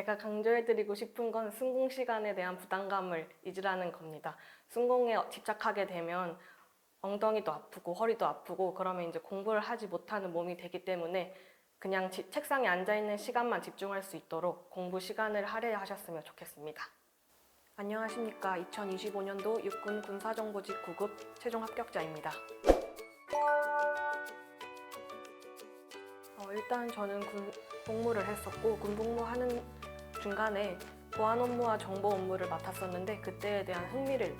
제가 강조해드리고 싶은 건 순공 시간에 대한 부담감을 잊으라는 겁니다. 순공에 집착하게 되면 엉덩이도 아프고 허리도 아프고 그러면 이제 공부를 하지 못하는 몸이 되기 때문에 그냥 지- 책상에 앉아 있는 시간만 집중할 수 있도록 공부 시간을 할애하셨으면 좋겠습니다. 안녕하십니까. 2025년도 육군 군사정보직 9급 최종 합격자입니다. 어, 일단 저는 군 복무를 했었고 군 복무하는 중간에 보안 업무와 정보 업무를 맡았었는데 그때에 대한 흥미를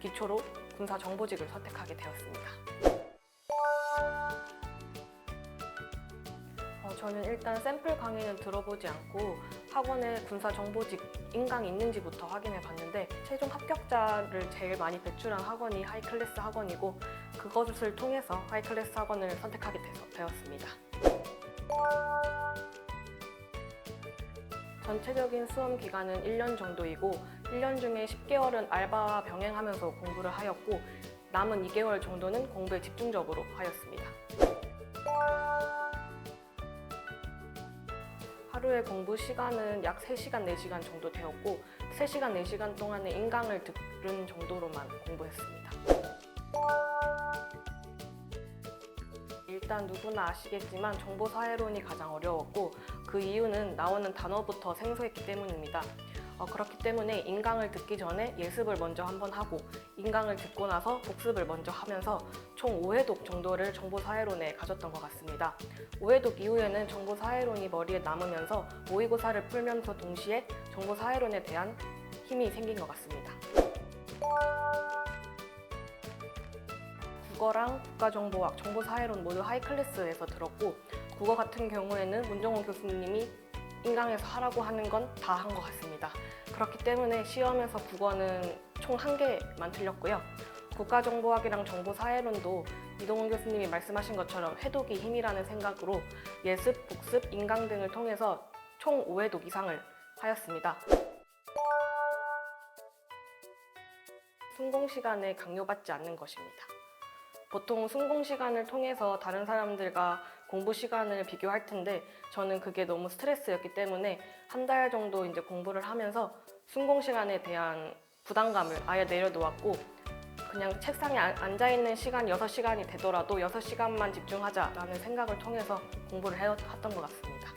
기초로 군사 정보직을 선택하게 되었습니다. 어, 저는 일단 샘플 강의는 들어보지 않고 학원에 군사 정보직 인강이 있는지부터 확인해 봤는데 최종 합격자를 제일 많이 배출한 학원이 하이클래스 학원이고 그것을 통해서 하이클래스 학원을 선택하게 되었습니다. 전체적인 수험 기간은 1년 정도이고 1년 중에 10개월은 알바와 병행하면서 공부를 하였고 남은 2개월 정도는 공부에 집중적으로 하였습니다. 하루에 공부 시간은 약 3시간, 4시간 정도 되었고 3시간, 4시간 동안에 인강을 들은 정도로만 공부했습니다. 일단 누구나 아시겠지만 정보 사회론이 가장 어려웠고 그 이유는 나오는 단어부터 생소했기 때문입니다. 어, 그렇기 때문에 인강을 듣기 전에 예습을 먼저 한번 하고 인강을 듣고 나서 복습을 먼저 하면서 총 5회독 정도를 정보사회론에 가졌던 것 같습니다. 5회독 이후에는 정보사회론이 머리에 남으면서 모의고사를 풀면서 동시에 정보사회론에 대한 힘이 생긴 것 같습니다. 국어랑 국가정보학, 정보사회론 모두 하이클래스에서 들었고 국어 같은 경우에는 문정원 교수님이 인강에서 하라고 하는 건 다 한 것 같습니다. 그렇기 때문에 시험에서 국어는 총 한 개만 틀렸고요. 국가정보학이랑 정보사회론도 이동훈 교수님이 말씀하신 것처럼 회독이 힘이라는 생각으로 예습, 복습, 인강 등을 통해서 총 5회독 이상을 하였습니다. 순공 시간에 강요받지 않는 것입니다. 보통 순공 시간을 통해서 다른 사람들과 공부 시간을 비교할 텐데 저는 그게 너무 스트레스였기 때문에 한 달 정도 이제 공부를 하면서 순공 시간에 대한 부담감을 아예 내려놓았고 그냥 책상에 아- 앉아 있는 시간 6시간이 되더라도 6시간만 집중하자라는 생각을 통해서 공부를 해왔던 것 같습니다.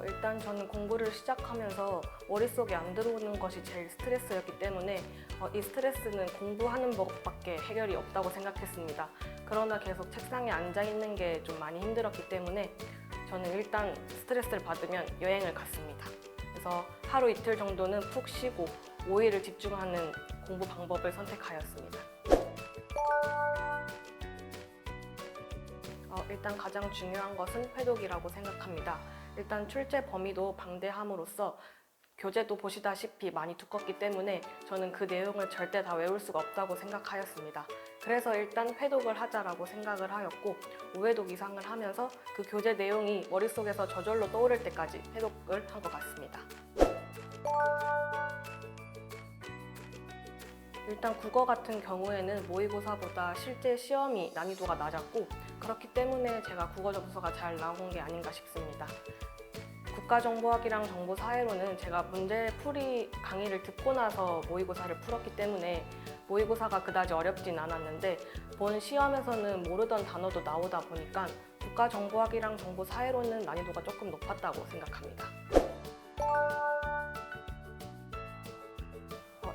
어, 일단 저는 공부를 시작하면서 머릿속에 안 들어오는 것이 제일 스트레스였기 때문에 어, 이 스트레스는 공부하는 법밖에 해결이 없다고 생각했습니다. 그러나 계속 책상에 앉아 있는 게 좀 많이 힘들었기 때문에 저는 일단 스트레스를 받으면 여행을 갔습니다. 그래서 하루 이틀 정도는 푹 쉬고 5일을 집중하는 공부 방법을 선택하였습니다. 어, 일단 가장 중요한 것은 회독이라고 생각합니다. 일단 출제 범위도 방대함으로써 교재도 보시다시피 많이 두껍기 때문에 저는 그 내용을 절대 다 외울 수가 없다고 생각하였습니다. 그래서 일단 회독을 하자라고 생각을 하였고 5회독 이상을 하면서 그 교재 내용이 머릿속에서 저절로 떠오를 때까지 회독을 한 것 같습니다. 일단 국어 같은 경우에는 모의고사보다 실제 시험이 난이도가 낮았고 그렇기 때문에 제가 국어 점수가 잘 나온 게 아닌가 싶습니다. 국가정보학이랑 정보사회로는 제가 문제풀이 강의를 듣고 나서 모의고사를 풀었기 때문에 모의고사가 그다지 어렵진 않았는데 본 시험에서는 모르던 단어도 나오다 보니까 국가정보학이랑 정보사회로는 난이도가 조금 높았다고 생각합니다.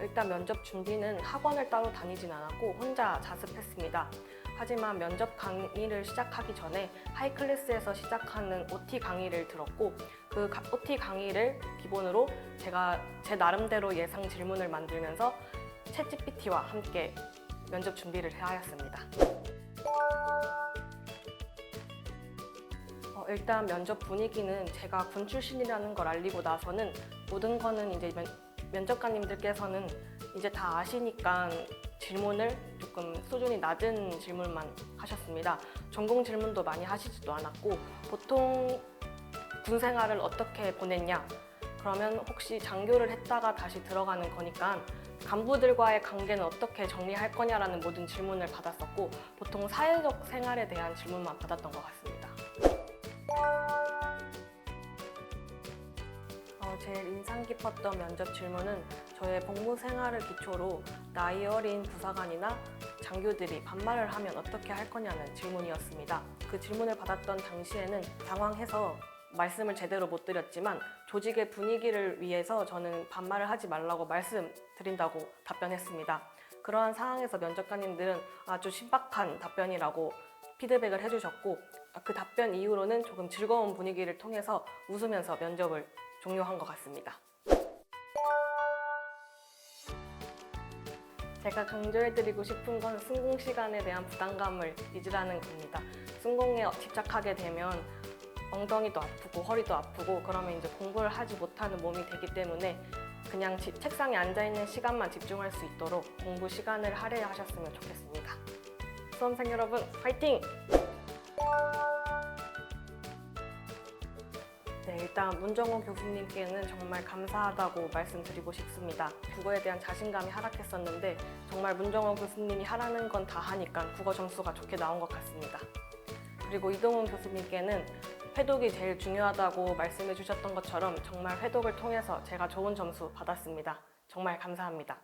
어, 일단 면접 준비는 학원을 따로 다니진 않았고 혼자 자습했습니다. 하지만 면접 강의를 시작하기 전에 하이클래스에서 시작하는 OT 강의를 들었고 그 가- OT 강의를 기본으로 제가 제 나름대로 예상 질문을 만들면서 챗GPT와 함께 면접 준비를 하였습니다. 어, 일단 면접 분위기는 제가 군 출신이라는 걸 알리고 나서는 모든 거는 이제 면, 면접관님들께서는 이제 다 아시니까 질문을 조금 수준이 낮은 질문만 하셨습니다. 전공 질문도 많이 하시지도 않았고 보통 군 생활을 어떻게 보냈냐? 그러면 혹시 장교를 했다가 다시 들어가는 거니까 간부들과의 관계는 어떻게 정리할 거냐라는 모든 질문을 받았었고 보통 사회적 생활에 대한 질문만 받았던 것 같습니다. 제일 인상 깊었던 면접 질문은 저의 복무 생활을 기초로 나이 어린 부사관이나 장교들이 반말을 하면 어떻게 할 거냐는 질문이었습니다. 그 질문을 받았던 당시에는 당황해서 말씀을 제대로 못 드렸지만 조직의 분위기를 위해서 저는 반말을 하지 말라고 말씀드린다고 답변했습니다. 그러한 상황에서 면접관님들은 아주 신박한 답변이라고 피드백을 해주셨고 그 답변 이후로는 조금 즐거운 분위기를 통해서 웃으면서 면접을 종료한 것 같습니다. 제가 강조해드리고 싶은 건 순공 시간에 대한 부담감을 잊으라는 겁니다. 순공에 집착하게 되면 엉덩이도 아프고 허리도 아프고 그러면 이제 공부를 하지 못하는 몸이 되기 때문에 그냥 지- 책상에 앉아 있는 시간만 집중할 수 있도록 공부 시간을 할애하셨으면 좋겠습니다. 수험생 여러분, 화이팅! 네, 일단 문정호 교수님께는 정말 감사하다고 말씀드리고 싶습니다. 국어에 대한 자신감이 하락했었는데 정말 문정호 교수님이 하라는 건 다 하니까 국어 점수가 좋게 나온 것 같습니다. 그리고 이동훈 교수님께는 회독이 제일 중요하다고 말씀해 주셨던 것처럼 정말 회독을 통해서 제가 좋은 점수 받았습니다. 정말 감사합니다.